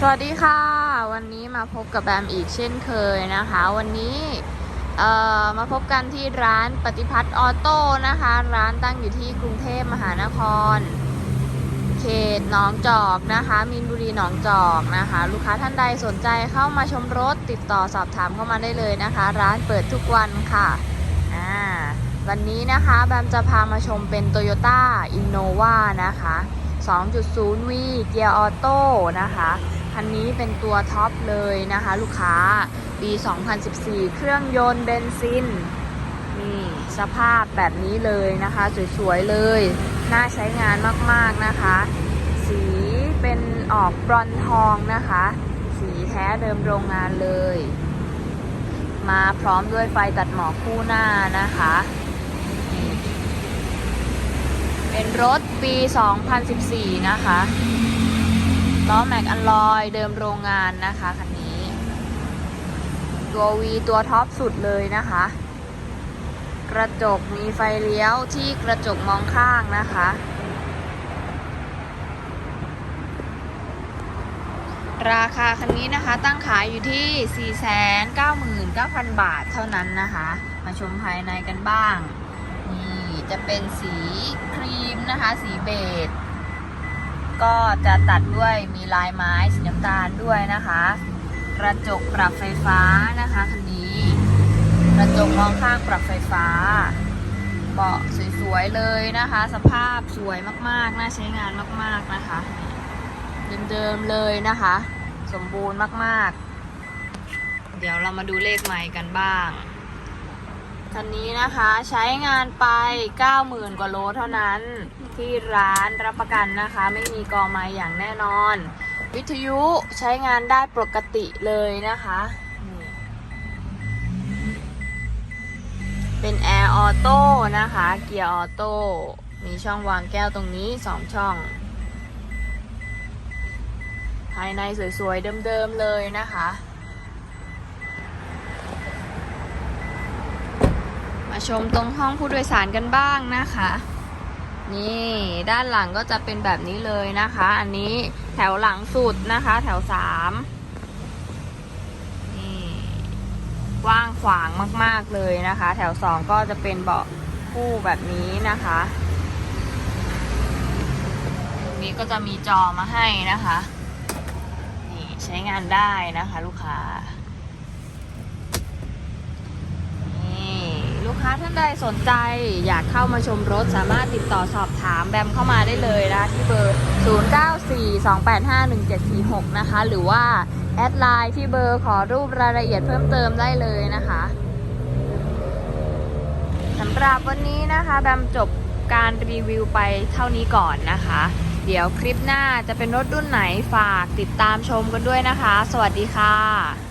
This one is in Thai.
สวัสดีค่ะ วันนี้มาพบกับแบมอีกเช่นเคยนะคะ วันนี้มาพบกันที่ร้านปฏิพัฒน์ออโต้นะคะ ร้านตั้งอยู่ที่กรุงเทพมหานคร เขตหนองจอกนะคะ มีนบุรีหนองจอกนะคะ ลูกค้าท่านใดสนใจเข้ามาชมรถติดต่อสอบถามเข้ามาได้เลยนะคะ ร้านเปิดทุกวันค่ะอ่าวันนี้นะคะแบมจะพามาชมเป็น Toyota Innova นะคะ 2.0V เกียร์ออโต้นะคะ คันนี้เป็นตัวท็อปเลยนะคะ ลูกค้าปี 2014 เครื่องยนต์เบนซินนี่สภาพแบบนี้เลยนะคะ สวยๆเลย น่าใช้งานมากๆนะคะ สีเป็นออกบรอนทองนะคะ สีแท้เดิมโรงงานเลย มาพร้อมด้วยไฟตัดหมอกคู่หน้านะคะนี่เป็นรถปี 2014 นะคะ ล้อแม็กอัลลอยเดิมโรงงานนะคะคันนี้ ตัว V ตัวท็อปสุดเลยนะคะ กระจกมีไฟเลี้ยวที่กระจกมองข้างนะคะ ราคาคันนี้นะคะตั้งขายอยู่ที่ 499,000 บาทเท่านั้นนะคะ มาชมภายในกันบ้าง นี่จะเป็นสีครีมนะคะ สีเบจ ก็จะตัดด้วยมีลายไม้สีน้ำตาลด้วยนะคะ กระจกปรับไฟฟ้านะคะคันนี้กระจกมองข้างปรับไฟฟ้าเบาะสวยๆเลยนะคะ สภาพสวยมากๆ น่าใช้งานมากๆนะคะ เดิมๆเลยนะคะ สมบูรณ์มากๆ เดี๋ยวเรามาดูเลขใหม่กันบ้าง คันนี้นะคะใช้งานไป 90,000 กว่าโลเท่านั้น ที่ร้านรับประกันนะคะ ไม่มีกอไม้อย่างแน่นอน วิทยุใช้งานได้ปกติเลยนะคะ เป็นแอร์ออโต้นะคะ เกียร์ออโต้มีช่องวางแก้วตรงนี้ 2 ช่อง ภายในสวยๆ เดิมๆเลยนะคะ มาชมตรงห้องผู้โดยสารกันบ้างนะคะ นี่ด้านหลังก็จะเป็นแบบนี้เลยนะคะ อันนี้แถวหลังสุดนะคะ แถวสามนี่กว้างขวางมากๆเลยนะคะ แถวสองก็จะเป็นเบาะคู่แบบนี้นะคะตรงนี้ก็จะมีจอมาให้นะคะ นี่ใช้งานได้นะคะ ลูกค้า นี่ ลูกค้าท่านใดสนใจอยากเข้ามาชมรถสามารถติดต่อสอบถามแบมเข้ามาได้เลยนะที่เบอร์ 0942851746 นะคะ หรือว่าแอดไลน์ที่เบอร์ขอรูปรายละเอียดเพิ่มเติมได้เลยนะคะสำหรับวันนี้นะคะแบมจบการรีวิวไปเท่านี้ก่อนนะคะ เดี๋ยวคลิปหน้าจะเป็นรถรุ่นไหนฝากติดตามชมกันด้วยนะคะ สวัสดีค่ะ